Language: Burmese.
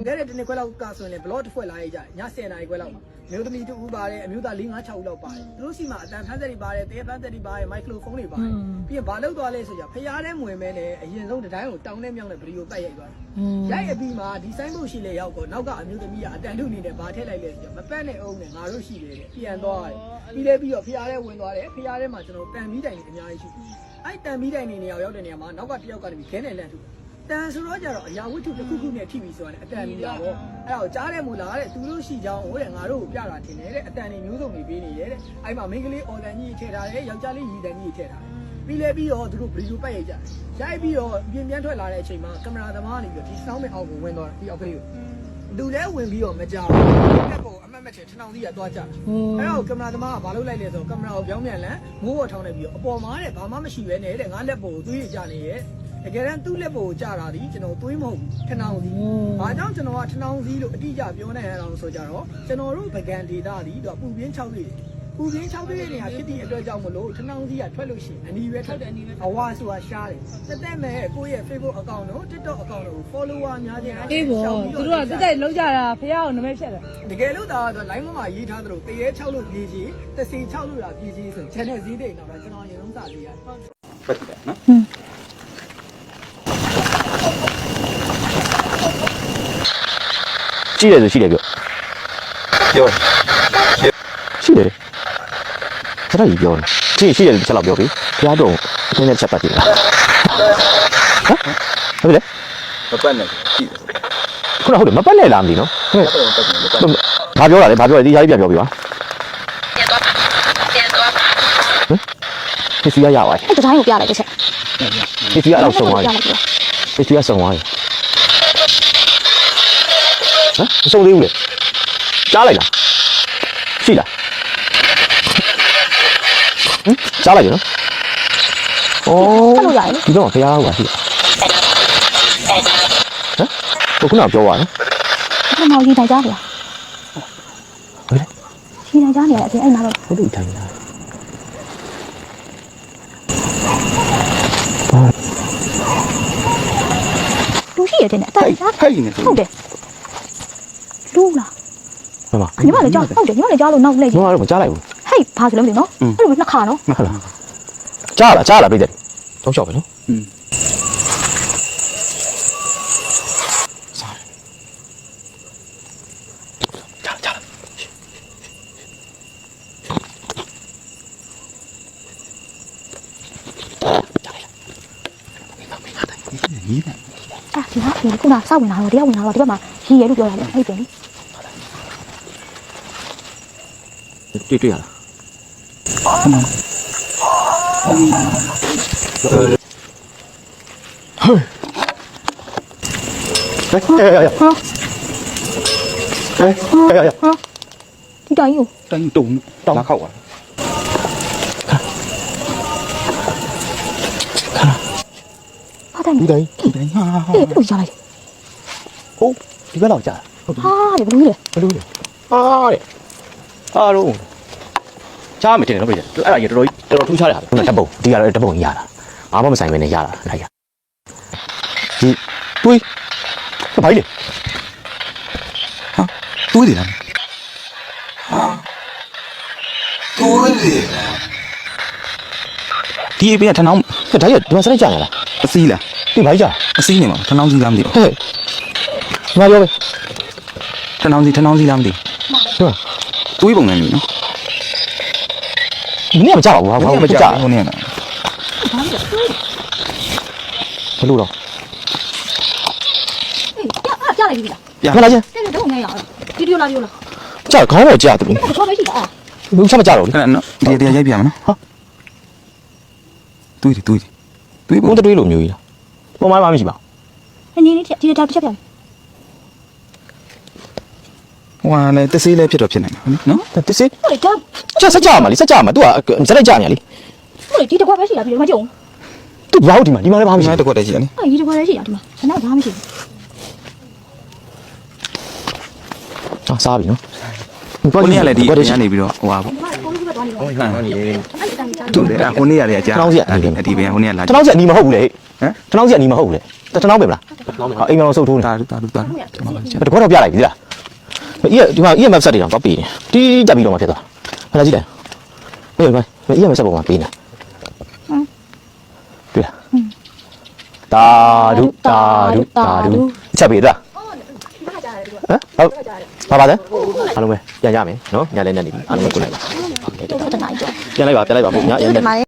လွန်ခဲ့တဲ့တစ်နှစ်ခွဲလောက်ကဆိုရင်လည်း blog တစ်ဖွဲ့လာရေးကြတယ်ည10နာရီခွဲလောက်မှာမျိုးသမီးတူဦးပါတယ်အမျိုးသား4 5 6ဦးလောက်ပါတယ်သူတို့စီမှာအတန်ဖန်းသက်တွေပါတယ်တေးဖန်းသက်တွေပါတယ်မိုက်ခရိုဖုန်းတွေပါတယ်ပြီးရင်ဘာလုပ်သွားလဲဆိုကြဖျားတဲ့မွေမဲနဲ့အရင်ဆုံးဒီတိုင်းကိုတောင်းနဲ့မြောင်းနဲ့ဗီဒီယိုပတ်ရိုက်သွားတယ်ရိုက်အပြီးမှာဒီဆိုင်ဘုတ်ရှိလေရောက်တော့နောက်ကအမျိုးသမီးကအတန်ထုနေတယ်ဘာထည့်လိုက်လဲဆိုကြမပတ်နဲ့အောင်နဲ့ငါတို့ရှိတယ်ပြန်သွားတယ်ပြီးလဲပြီးတော့ဖျားတဲ့ဝင်သွားတယ်ဖျားတဲ့မှာကျွန်တော်တန်ပြီးတိုင်နေအများကြီးရှိအဲ့တန်ပြီးတိုင်နေနေရောက်တဲ့နေရာမှာနောက်ကတယောက်ကနေပြီးခဲနဲ့လန့်ထုတ န်ဆိုတော့ကြတော့အရာဝတ္ထုတစ်ခုခုနဲ့ထိပြီဆိုရင်အတန်ကြီးလာတော့အဲ့တော့ကြားတယ်မို့လားတဲ့သူတို့ရှိကြောင်းဟိုတဲ့ငါတို့ကိုပြတာထင်တယ်တဲ့အတန်တွေမျိုးစုံတွေပေးနေတယ်တဲ့အဲ့မှာမိန်းကလေးအော်တန်ကြီးထည့်ထားတယ်ယောက်ျားလေးရီတန်ကြီးထည့်ထားတယ်ပြီးလဲပြီးတော့သူတို့ဗီဒီယိုပတ်ရိုက်ကြတယ်ရိုက်ပြီးတော့ပြင်ပြန်ထွက်လာတဲ့အချိန်မှာကင်မရာသမားကနေပြီးတော့ဒီစောင်းမဲ့အောက်ကိုဝင်သွားတယ်ဒီအောက်ကလေးကိုလူလဲဝင်ပြီးတော့မကြောက်ဘူးလက်ပေါ်အမတ်မက်ချေထဏောင်ကြီးကသွားကြတယ်အဲ့တော့ကင်မရာသမားကဘာလုပ်လိုက်လဲဆိုတော့ကင်မရာကိုပြောင်းပြန်လန်းမိုးပေါ်ထောင်းနေပြီးတော့အပေါ်မှာတဲ့ဘာမှမရှိပဲနဲ့တဲ့ငါလက်ပေါ်ကိုသွေးရကြနေရဲ့ တကယ်တမ်းသူ့လက်ပေါ်ကိုကြာတာဒီကျွန်တော်သွေးမဟုတ်ဘူးထဏောင်စီဘာကြောင့်ကျွန်တော်ကထဏောင်စီလို့အတိအကျပြောနေရအောင်ဆိုကြတော့ကျွန်တော်တို့ဗကန်ဒေတာဒီတော့ပူပြင်း6လေးပူပြင်း6လေးနေရာဖြစ်သည့်အတွက်ကြောင့်မလို့ထဏောင်စီကထွက်လို့ရှိရင်အနီးပဲထွက်တယ်အဝါဆိုတာရှားတယ်တက်တက်မဲ့ကိုယ့်ရဲ့ Facebook account တို့ TikTok account တို့ follower များခြင်းအေးဘောသူတို့ကတက်တက်လောက်ကြတာဖះအောင်နမဲဖြတ်တယ်တကယ်လို့ဒါဆို line မှာရေးထားသလိုတရေ6လို့ပြေးကြီးတစီ6လို့လာပြေးကြီးဆို channel ဈေးတိတ်တော့ကျွန်တော်အရင်ဆုံးစသေးရတယ်ပတ်တယ်နော် ရှိတယ်ဆိုရှိတယ်ပြောပြောရှိတယ်ခဏကြီးပြောနေရှိရှိတယ်တစ်ချက်လောက်ပြောပြီဖျားတော့အင်းနဲ့ချက်ပတ်ပြီလားဟမ်ဟုတ်တယ်မပတ်နဲ့ရှိတယ်ခုနဟုတ်တယ်မပတ်နဲ့လားမသိနော်ဟဲ့ပတ်တယ်မပတ်နဲ့ဘာပြောတာလဲဘာပြောလဲဒီရားကြီးပြန်ပြောပြီပါဟင်စီရရပါအဲ့ဒီတိုင်းကိုပြလိုက်တစ်ချက်ဟင်စီရတော့ဆုံးသွားပြီပြလိုက်ပြီဟင်စီရဆုံးသွားပြီ ဟမ်မဆုံးသေးဘူးလေကြားလိုက်လားရှိလားဟင်ကြားလိုက်ရနော်ဩဒီတော့ဖျားဟုတ်ပါရှိဟမ်ဟိုခုနကပြောပါနော်ဘာမှရေးတိုင်းကြားနေရဟုတ်လေရေးတိုင်းကြားနေရအပြင်အဲ့နာတော့ဟုတ်တယ်ထိုင်နေတာလူရှိရတဲ့နဲ့အတန်ကြားဟဲ့နေတယ်ဟုတ်တယ် လူလားမှန်ပါညီမလည်းကြားဟုတ်တယ်ညီမလည်းကြားလို့နောက်လိုက်မကတော့မကြားလိုက်ဘူးဟဲ့ဘာဆိုလဲမသိနော်အဲ့လိုနှစ်ခါနော်ဟုတ်လားကြားလားကြားလားပြည့်တယ်တော့ချောက်ပဲနော်อืมကြားကြားလားရေးတယ်အာဒီဟာဒီခုနစောက်ဝင်လာတော့တရားဝင်လာတော့ဒီဘက်မှာရေးရလို့ပြောရတယ်အဲ့ပြင်လေ တွေ့တွေ့ရလားဟဲ့ဟဲ့ဟဲ့ဟဲ့ဟဲ့ဟဲ့ဟဲ့ဒီတိုင်းကိုတိုင်းတုံလာခောက်ပါဟာတိုင်းဒီတိုင်းတိုင်းဟာအေးဘယ်လိုကြားလိုက်ဟုတ်ဒီဘက် တော့ကြားဟုတ်တယ်ဟာဒီဘယ်လိုလဲဘလို့လဲအာတဲ့အားလုံးကြားမတင်တော့ပြည့်တယ်အဲ့ဒါကြီးတော်တော်တော်ထူးခြားတယ်ဟာခုနတပ်ပုံဒီကတော့တပ်ပုံကြီးရတာဘာမှမဆိုင်ပဲနဲ့ရတာအဲ့ဒါကြီးဒီတွေးဘာလဲဟာတွေးတယ်လားတွေးတယ်ဒီအပြင်ထနောင်းဒါကြီးဒီမှာစလိုက်ကြရလားအစီးလားဒီဘာကြီးကြအစီးနေမှာထနောင်းစီးလားမသိဘူးဟဲ့ဒီမှာပြောပဲထနောင်းစီးထနောင်းစီးလားမသိဟုတ် တွေးပုံနဲ့နေနော်ဒီနေ့မကြပါဘူးဟာဘာမှမကြဟိုနေလားဘလို့တော့အေးပြပြလိုက်ပြီလားခဏချင်းတဲ့တော့ငဲရအောင်ဗီဒီယိုလာဗီဒီယိုလာကြခေါင်းတော့ကြတယ်တော့ချောပဲရှိတာအာဘူးချက်မကြတော့အဲ့နော်ဒီတရားရိုက်ပြမယ်နော်ဟာတွေးတယ်တွေးတယ်တွေးဘူးပုံဘုံတတွေးလိုမျိုးကြီးလားပုံမှန်မှမရှိပါနေနေဒီတာတစ်ချက်ပြ ဟိုဟာလေတဆေးလေးဖြစ်တော့ဖြစ်နိုင်တယ်နော်ဘူးတစ်စစ်ဟုတ်လေဒါကြစက်ကြမှာလीစက်ကြမှာ तू ကစက်လိုက်ကြနေလေဟုတ်လေဒီတစ်ခွက်ပဲရှိတာဒီမှာကြုံ तू ဘာလို့ဒီမှာဒီမှာလည်းဘာမှဒီမရှိမှာတကွက်တည်းရှိတယ်လေအဲ့ဒီတစ်ခွက်ပဲရှိတာဒီမှာခဏဘာမှမရှိဘူးဘူးစားပြီနော်ကိုနေရလေဒီအပြင်ကနေပြီးတော့ဟိုဟာပေါ့ဒီမှာကိုလိုပဲသွားနေတော့ဟုတ်ကဲ့ဟုတ်ကဲ့အဲ့ဒီတိုင်းကြားသူလေဟိုနေရလေအကြာအဒီပဲဟိုနေရလာကျွန်တော်ချက်အနီးမဟုတ်ဘူးလေတနောင်းစီအနီမဟုတ်ဘူးလေတနောင်းပဲမလားအိမ်မောင်ဆုပ်ထိုးနေတာတာတူတာတူကျွန်တော်ပါချက်တကောတော့ပြလိုက်ပြီလား ဒီကဒီမှာ EMF ဆက်တွေတော့ပေးနေတီးကြပြီးတော့မှဖြစ်သွားဟဲ့လားကြည့်လိုက်ဟေးမ EMF ဆက်ပုံမှာပေးနေတွေ့လားတာဒုတာဒုတာဒုချက်ပေးလားဟမ်ဟုတ်ပါပါလဲအားလုံးပဲပြန်ကြမယ်နော်ညလည်းညနေပြီအားလုံးပဲကိုလိုက်ပါတနားကြောပြန်လိုက်ပါပြန်လိုက်ပါဘုရားရမ်းနေ